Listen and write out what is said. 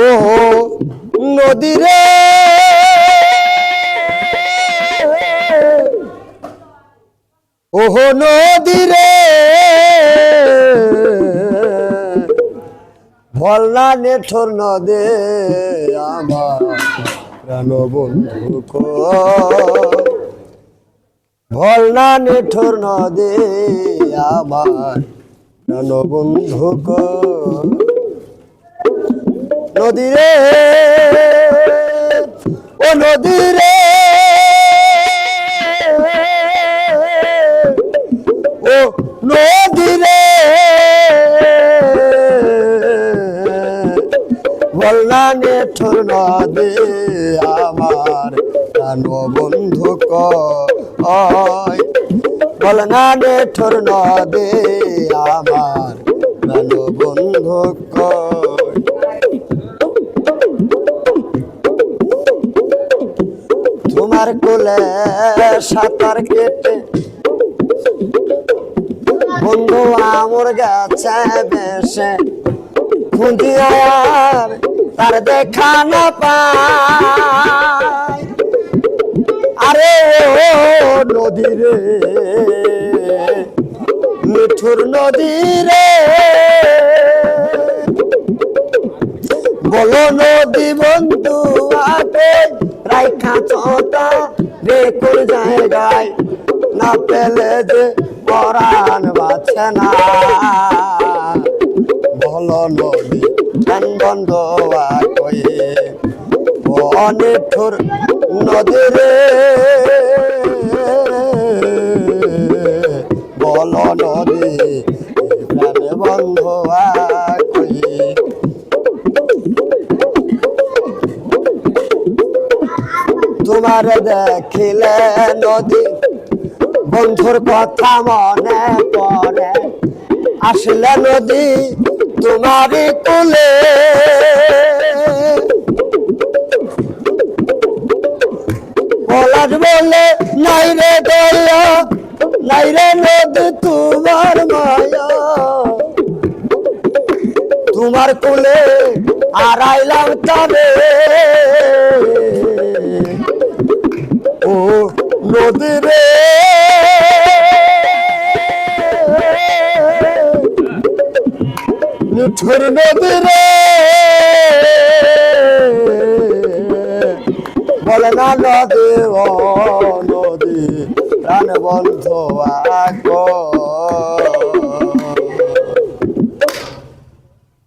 ও নদী রে। ওহো, নদী রে। ভল্লা নেঠর নদে, আমার প্রাণ বন্ধু ভল্লা নেঠর নদে, আমার প্রাণ বন্ধু নদী রে ও নদী রে ও নদী রে বলনা নেঠর নদী আমার প্রাণ বন্ধু কয় বলনা নেঠর নদী আমার প্রাণ বন্ধু তোমার কোলে সাঁতার কেটে বন্ধু আমর গাছে বেসে খুঁজিয়ার তার দেখা না পায়। নদী রে মিঠুর নদী রে বলো নদী বন্ধু আগে রাইখা চটা রে কোন জায়গায়? না পেলে যে পরাণ বাছে না। বলো নদী বন্ধ কয়ে। অনেঠুর নদী রে। বলো নদী বন্ধ তোমার দেখিলে নদী, বন্ধুর কথা মনে পড়ে। আসলে নদী তোমারই কুলে। পলাশ বলে, নাই রে দয়া, নাই রে নদী, তোমার মায়া। তোমার কুলে আড়াইলাম তবে। ও নদী রে। মিঠুর নদী রে। বলে না নদী ও নদী প্রাণ বন্ধ আগ